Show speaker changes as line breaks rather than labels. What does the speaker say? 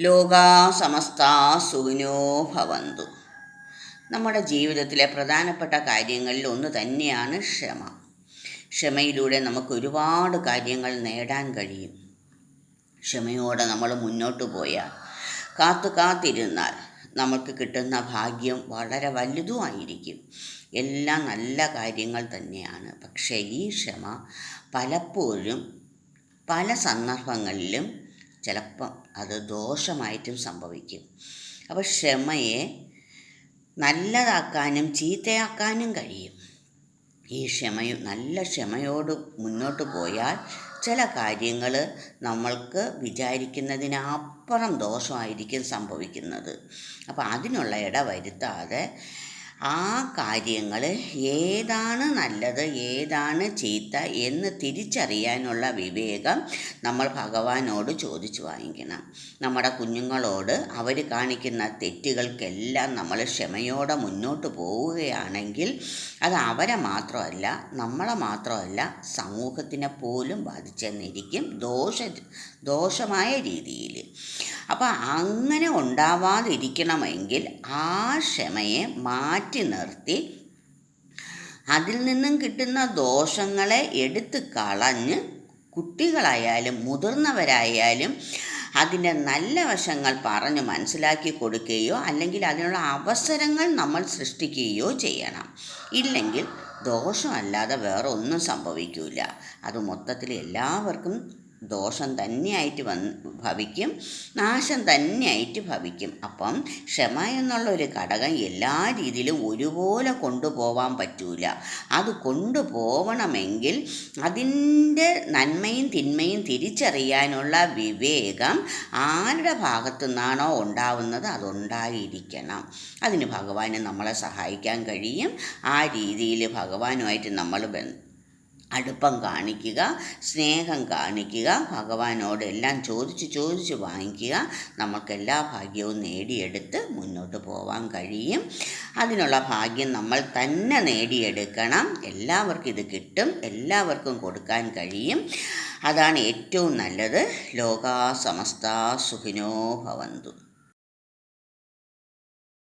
ലോകാ സമസ്ത സുഖിനോ ഭവന്തു. നമ്മുടെ ജീവിതത്തിലെ പ്രധാനപ്പെട്ട കാര്യങ്ങളിൽ ഒന്ന് തന്നെയാണ് ക്ഷമ. ക്ഷമയിലൂടെ നമുക്ക് ഒരുപാട് കാര്യങ്ങൾ നേടാൻ കഴിയും. ക്ഷമയോടെ നമ്മൾ മുന്നോട്ട് പോയാൽ കാത്തു കാത്തിരുന്നാൽ നമുക്ക് കിട്ടുന്ന ഭാഗ്യം വളരെ വലുതുമായിരിക്കും. എല്ലാം നല്ല കാര്യങ്ങൾ തന്നെയാണ്. പക്ഷേ ഈ ക്ഷമ പലപ്പോഴും പല സന്ദർഭങ്ങളിലും ചിലപ്പം അത് ദോഷമായിട്ടും സംഭവിക്കും. അപ്പോൾ ക്ഷമയെ നല്ലതാക്കാനും ചീത്തയാക്കാനും കഴിയും. ഈ ക്ഷമയും നല്ല ക്ഷമയോട് മുന്നോട്ട് പോയാൽ ചില കാര്യങ്ങൾ നമ്മൾക്ക് വിചാരിക്കുന്നതിനപ്പുറം ദോഷമായിരിക്കും സംഭവിക്കുന്നത്. അപ്പോൾ അതിനുള്ള ഇട വരുത്താതെ ആ കാര്യങ്ങൾ ഏതാണ് നല്ലത് ഏതാണ് ചീത്ത എന്ന് തിരിച്ചറിയാനുള്ള വിവേകം നമ്മൾ ഭഗവാനോട് ചോദിച്ചു വാങ്ങിക്കണം. നമ്മുടെ കുഞ്ഞുങ്ങളോട് അവർ കാണിക്കുന്ന തെറ്റുകൾക്കെല്ലാം നമ്മൾ ക്ഷമയോടെ മുന്നോട്ട് പോവുകയാണെങ്കിൽ അത് അവരെ മാത്രമല്ല നമ്മളെ മാത്രമല്ല സമൂഹത്തിനെ പോലും ബാധിച്ചെന്നിരിക്കും ദോഷ ദോഷമായ രീതിയിൽ അപ്പോൾ അങ്ങനെ ഉണ്ടാവാതിരിക്കണമെങ്കിൽ ആ ക്ഷമയെ മാറ്റി നിർത്തി. അതിൽ നിന്നും കിട്ടുന്ന ദോഷങ്ങളെ എടുത്തു കളഞ്ഞ് കുട്ടികളായാലും മുതിർന്നവരായാലും അതിന്റെ നല്ല വശങ്ങൾ പറഞ്ഞു മനസ്സിലാക്കി കൊടുക്കുകയോ അല്ലെങ്കിൽ അതിനുള്ള അവസരങ്ങൾ നമ്മൾ സൃഷ്ടിക്കുകയോ ചെയ്യണം. ഇല്ലെങ്കിൽ ദോഷമല്ലാതെ വേറെ ഒന്നും സംഭവിക്കില്ല അത് മൊത്തത്തിൽ എല്ലാവർക്കും ദോഷം തന്നെയായിട്ട് വന്ന് ഭവിക്കും നാശം തന്നെയായിട്ട് ഭവിക്കും. അപ്പം ക്ഷമ എന്നുള്ള ഒരു ഘടകം എല്ലാ രീതിയിലും ഒരുപോലെ കൊണ്ടുപോകാൻ പറ്റൂല. അത് കൊണ്ടുപോകണമെങ്കിൽ അതിന്റെ നന്മയും തിന്മയും തിരിച്ചറിയാനുള്ള വിവേകം ആരുടെ ഭാഗത്തു നിന്നാണോ ഉണ്ടാവുന്നത് അതുണ്ടായിരിക്കണം. അതിന് ഭഗവാന് നമ്മളെ സഹായിക്കാൻ കഴിയും. ആ രീതിയിൽ ഭഗവാനുമായിട്ട് നമ്മൾ അടുപ്പം കാണിക്കുക സ്നേഹം കാണിക്കുക ഭഗവാനോട് എല്ലാം ചോദിച്ച് ചോദിച്ച് വാങ്ങിക്കുക. നമുക്ക് എല്ലാ ഭാഗ്യവും നേടിയെടുത്ത് മുന്നോട്ട് പോകാൻ കഴിയും. അതിനുള്ള ഭാഗ്യം നമ്മൾ തന്നെ നേടിയെടുക്കണം. എല്ലാവർക്കും ഇത് കിട്ടും. എല്ലാവർക്കും കൊടുക്കാൻ കഴിയും. അതാണ് ഏറ്റവും നല്ലത്. ലോകാ സമസ്ത സുഖിനോ ഭവന്തു.